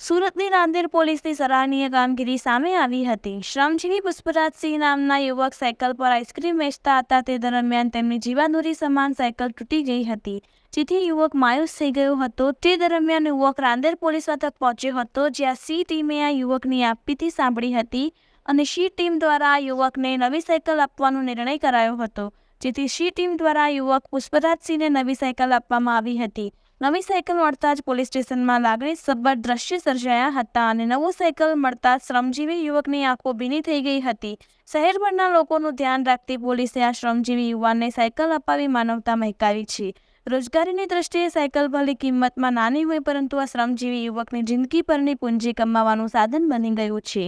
રાંદેર પોલીસની સરાહનીય કામગીરી સામે આવી હતી. શ્રમજીવી પુષ્પરાજસિંહ નામના યુવક સાયકલ પર આઈસ્ક્રીમ વેચતા હતા. તે દરમિયાન તેમની જીવાદોરી સમાન સાયકલ તૂટી ગઈ હતી. જેથી યુવક માયુસ થઈ ગયો હતો. તે દરમિયાન યુવક રાંદેર પોલીસ મથક પહોંચ્યો હતો, જ્યાં સી ટીમે આ યુવકની આપીથી સાંભળી હતી અને સી ટીમ દ્વારા આ યુવકને નવી સાયકલ આપવાનો નિર્ણય કરાયો હતો. જેથી સી ટીમ દ્વારા યુવક પુષ્પરાજસિંહને નવી સાયકલ આપવામાં આવી હતી. નવી સાયકલ મળતા જ પોલીસ સ્ટેશનમાં લાગણી સભર દ્રશ્ય સર્જાયા હતા અને નવું સાયકલ મળતા જ શ્રમજીવી યુવકની આંખો ભીની થઈ ગઈ હતી શહેરભરના લોકોનું ધ્યાન રાખતી પોલીસે આ શ્રમજીવી યુવાનને સાયકલ અપાવી માનવતા મહેકાવી છે રોજગારીની દ્રષ્ટિએ સાયકલ ભલે કિંમતમાં નાની હોય પરંતુ આ શ્રમજીવી યુવકની જિંદગી પરની પૂંજી કમાવાનું સાધન બની ગયું છે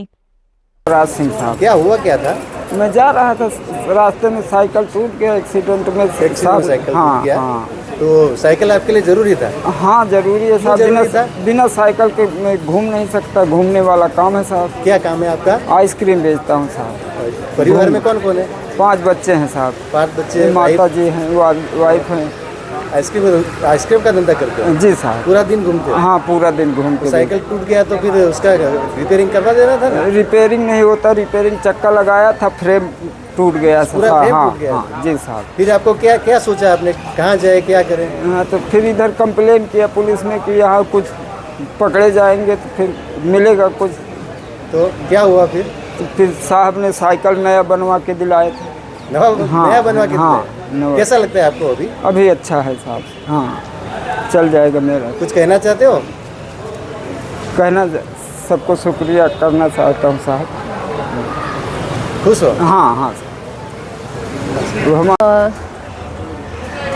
राज सिंह साहब क्या हुआ क्या था मैं जा रहा था रास्ते में साइकिल टूट गया एक्सीडेंट में एक्सीडेंट में साइकिल हाँ टूट गया हाँ तो साइकिल आपके लिए ज़रूरी था? हाँ ज़रूरी है साहब बिना था? बिना साइकिल के मैं घूम नहीं सकता घूमने वाला काम है साहब। क्या काम है आपका? आइसक्रीम बेचता हूँ साहब। परिवार में कौन कौन है? पाँच बच्चे हैं साहब। पाँच बच्चे माता जी हैं वाइफ हैं। आइसक्रीम आइसक्रीम का धंधा करते हो? जी साहब पूरा दिन घूमते हो? हाँ पूरा दिन घूम तो साइकिल टूट गया तो फिर उसका रिपेयरिंग करवा देना था ना? रिपेयरिंग नहीं होता रिपेयरिंग चक्का लगाया था फ्रेम टूट गया पूरा हाँ फ्रेम हाँ टूट गया? हाँ जी साहब फिर आपको क्या क्या सोचा आपने? कहाँ जाए क्या करें? हाँ तो फिर इधर कंप्लेन किया पुलिस में कि यहाँ कुछ पकड़े जाएँगे तो फिर मिलेगा कुछ। तो क्या हुआ फिर? फिर साहब ने साइकिल नया बनवा के दिलाए थे। हाँ, नया बनवा के हाँ। कैसा लगता है आपको अभी अभी अच्छा है साहब हाँ चल जाएगा मेरा कुछ कहना चाहते हो कहना सबको शुक्रिया करना चाहता हूँ साहब खुश हो हाँ हाँ तो हम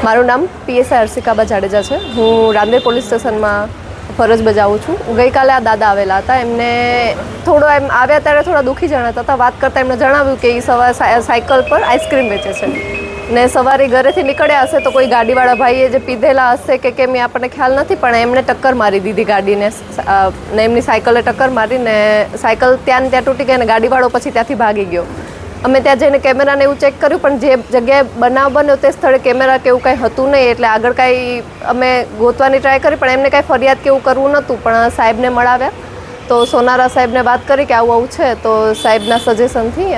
મારું નામ પીએસઆઈ હર્ષિકાબા જાડેજા છે હું રાંદેર પોલીસ સ્ટેશનમાં ફરજ બજાવું છું ગઈકાલે આ દાદા આવેલા હતા એમને થોડો એમ આવ્યા ત્યારે થોડા દુઃખી જણાતા હતા વાત કરતાં એમને જણાવ્યું કે એ સવારે સાય- સાયકલ પર આઈસ્ક્રીમ વેચે છે ને સવારે ઘરેથી નીકળ્યા હશે તો કોઈ ગાડીવાળા ભાઈએ જે પીધેલા હશે કે કેમ એ આપણને ખ્યાલ નથી, પણ એમણે ટક્કર મારી દીધી ગાડીને ને એમની સાયકલે ટક્કર મારીને સાયકલ ત્યાં ત્યાં તૂટી ગઈ અને ગાડીવાળો પછી ત્યાંથી ભાગી ગયો. અમે ત્યાં જઈને કેમેરાને એવું ચેક કર્યું, પણ જે જગ્યાએ બનાવ બન્યો તે સ્થળે કેમેરા કે એવું કાંઈ હતું નહીં, એટલે આગળ કાંઈ અમે ગોતવાની ટ્રાય કરી, પણ એમને કાંઈ ફરિયાદ કે એવું કરવું નહોતું, પણ સાહેબને મળાવ્યા તો સોનારા સાહેબને વાત કરી કે આવું આવું છે, તો સાહેબના સજેશનથી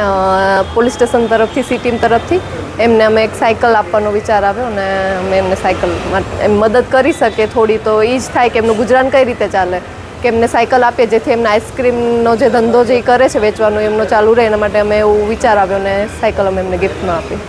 પોલીસ સ્ટેશન તરફથી સી ટીમ તરફથી એમને અમે એક સાયકલ આપવાનો વિચાર આવ્યો અને અમે એમને સાયકલ એમ મદદ કરી શકીએ થોડી, તો એ જ થાય કે એમનું ગુજરાન કઈ રીતે ચાલે? કે એમને સાયકલ આપીએ જેથી એમને આઈસ્ક્રીમનો જે ધંધો જે કરે છે વેચવાનો એમનો ચાલુ રહે, એના માટે અમે એવું વિચાર આવ્યો અને સાયકલ અમે એમને ગિફ્ટમાં આપી.